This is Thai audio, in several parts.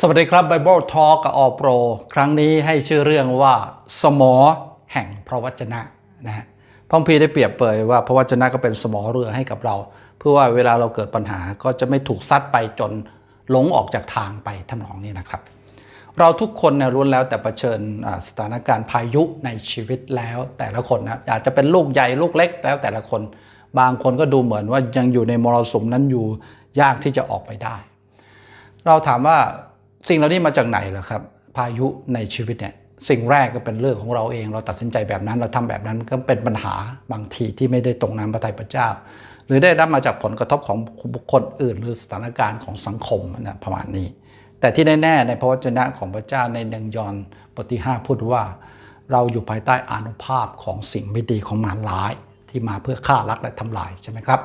สวัสดีครับ Bible Talk กับออโปรครั้งนี้ให้ชื่อเรื่องว่า สมอแห่งพระวจนะนะฮะพระพีได้เปรียบเปยว่าพระวจนะก็เป็นสมอเรือให้กับเรา เพื่อว่าเวลาเราเกิดปัญหาก็จะไม่ถูกซัดไปจนหลงออกจากทางไปทำนองนี้นะครับ เราทุกคนเนี่ยล้วนแล้วแต่เผชิญสถานการณ์พายุในชีวิตแล้วแต่ละคนนะอาจจะเป็นลูกใหญ่ลูกเล็กแล้วแต่ละคน บางคนก็ดูเหมือนว่ายังอยู่ในมรสุมนั้นอยู่ยากที่จะออกไปได้ เราถามว่า สิ่งเหล่านี้มาจากไหนเหรอครับ พายุในชีวิตเนี่ยสิ่งแรกก็เป็นเรื่องของเราเอง เราตัดสินใจแบบนั้น เราทำแบบนั้นก็เป็นปัญหาบางทีที่ไม่ได้ตรงน้ำพระทัยพระเจ้า หรือได้รับมาจากผลกระทบของบุคคลอื่น หรือสถานการณ์ของสังคมนะประมาณนี้ แต่ที่แน่ๆในพระวจนะของพระเจ้าในหนึ่งยอห์นบทที่ 5 พูดว่า เราอยู่ภายใต้อานุภาพของสิ่งไม่ดีของมารร้ายที่มาเพื่อฆ่ารักและทำลายใช่ไหมครับ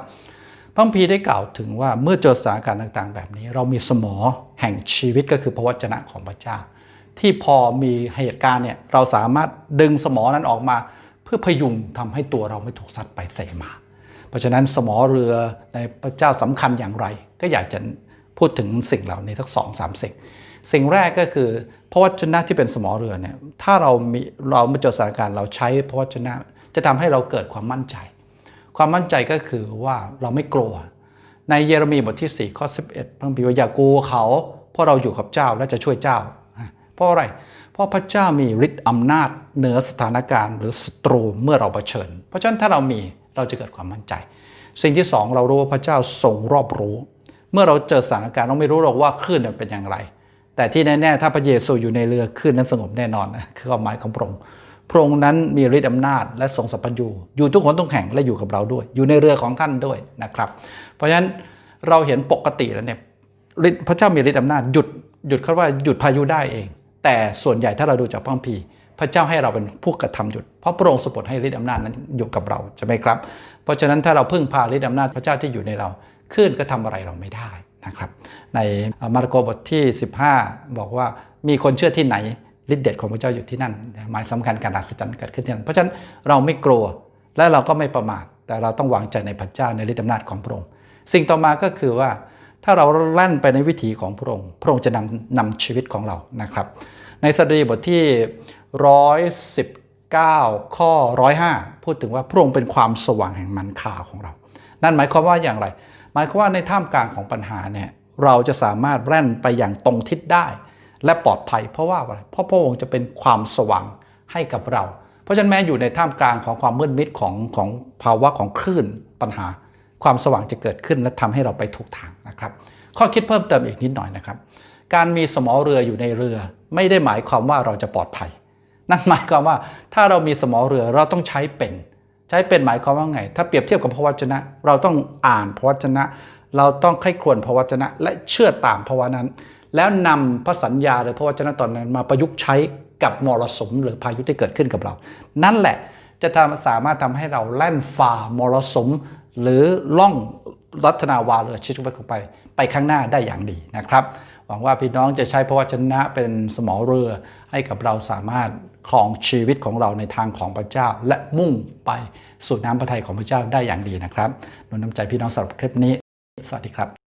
พระคัมภีได้กล่าวถึงว่าเมื่อเจอสถานการณ์ต่างๆ แบบนี้ เรามีสมอแห่งชีวิตก็คือพระวจนะของพระเจ้า ที่พอมีเหตุการณ์เนี่ยเราสามารถดึงสมอนั้นออกมา เพื่อพยุงทำให้ตัวเราไม่ถูกซัดไปเสมา เพราะฉะนั้นสมอเรือในพระเจ้าสำคัญอย่างไร ก็อยากจะพูดถึงสิ่งเหล่านี้สักสองสามสิ่งสิ่งแรกก็คือพระวจนะที่เป็นสมอเรือเนี่ยถ้าเรามีเราเมื่อเจอสถานการณ์เราใช้พระวจนะจะทำให้เราเกิดความมั่นใจ ความมั่นใจก็คือว่าเราไม่กลัว ในเยเรมีบทที่ 4 ข้อ 11 พระคัมภีร์ว่าอย่ากลัวเขา เพราะเราอยู่กับเจ้าและจะช่วยเจ้า เพราะอะไร เพราะพระเจ้ามีฤทธิ์อำนาจเหนือสถานการณ์ หรือศัตรูเมื่อเราเผชิญ เพราะฉะนั้นถ้าเรามีเราจะเกิดความมั่นใจ สิ่งที่สองเรารู้ว่าพระเจ้าทรงรอบรู้ เมื่อเราเจอสถานการณ์เราไม่รู้หรอกว่าคลื่นเป็นอย่างไร แต่ที่แน่ๆถ้าพระเยซูอยู่ในเรือคลื่นนั้นสงบแน่นอนนะคือความหมายของพระองค์ พระองค์นั้นมีฤทธิ์อำนาจและทรงสัพพัญญูอยู่ทุกคนทุกแห่งและอยู่กับเราด้วย อยู่ในเรือของท่านด้วยนะครับ เพราะฉะนั้นเราเห็นปกติแล้วเนี่ยฤทธิ์พระเจ้ามีฤทธิ์อำนาจหยุดหยุดคำว่าหยุดพายุได้เอง แต่ส่วนใหญ่ถ้าเราดูจากพระคัมภีร์พระเจ้าให้เราเป็นผู้กระทำหยุด เพราะพระองค์สปดให้ฤทธิ์อำนาจนั้นอยู่กับเราใช่ไหมครับ เพราะฉะนั้นถ้าเราพึ่งพาฤทธิ์อำนาจพระเจ้าที่อยู่ในเราคลื่นก็ทำอะไรเราไม่ได้นะครับ ในมาระโกบทที่ 15 บอกว่ามีคนเชื่อที่ไหน ฤทธิ์เดชของพระเจ้าอยู่ที่นั่นหมายสำคัญการอัศจรรย์เกิดขึ้นที่นั่นเพราะฉะนั้นเราไม่กลัวและเราก็ไม่ประมาท แต่เราต้องวางใจในพระเจ้าในฤทธิอำนาจของพระองค์สิ่งต่อมาก็คือว่าถ้าเราแล่นไปในวิถีของพระองค์ พระองค์จะนำนำชีวิตของเรานะครับ ในสดุดีบทที่ 119 ข้อ 105 พูดถึงว่าพระองค์เป็นความสว่างแห่งมันคาของเรา นั่นหมายความว่าอย่างไร หมายความว่าในท่ามกลางของปัญหาเนี่ยเราจะสามารถแล่นไปอย่างตรงทิศได้ และปลอดภัยเพราะว่าอะไรเพราะพระองค์จะเป็นความสว่างให้กับเรา เพราะฉะนั้นแม้อยู่ในท่ามกลางของความมืดมิดของของภาวะของคลื่นปัญหา ความสว่างจะเกิดขึ้นและทำให้เราไปถูกทางนะครับ ข้อคิดเพิ่มเติมอีกนิดหน่อยนะครับ การมีสมอเรืออยู่ในเรือ ไม่ได้หมายความว่าเราจะปลอดภัย นั่นหมายความว่าถ้าเรามีสมอเรือเราต้องใช้เป็น ใช้เป็นหมายความว่าไง ถ้าเปรียบเทียบกับพระวจนะ เราต้องอ่านพระวจนะ เราต้องใคร่ควญพระวจนะ และเชื่อตามพระวจนั้น แล้วนำพระสัญญาหรือพระวจนะตอนนั้นมาประยุกต์ใช้กับมรสุมหรือพายุที่เกิดขึ้นกับเรา นั่นแหละจะทำสามารถทำให้เราแล่นฝ่ามรสุม หรือล่องรัตนาวาเรือชีวิตของไป ไปข้างหน้าได้อย่างดีนะครับ หวังว่าพี่น้องจะใช้พระวจนะเป็นสมอเรือให้กับเราสามารถครองชีวิตของเราในทางของพระเจ้า และมุ่งไปสู่น้ำพระทัยของพระเจ้าได้อย่างดีนะครับนุนน้ำใจพี่น้องสำหรับคลิปนี้ สวัสดีครับ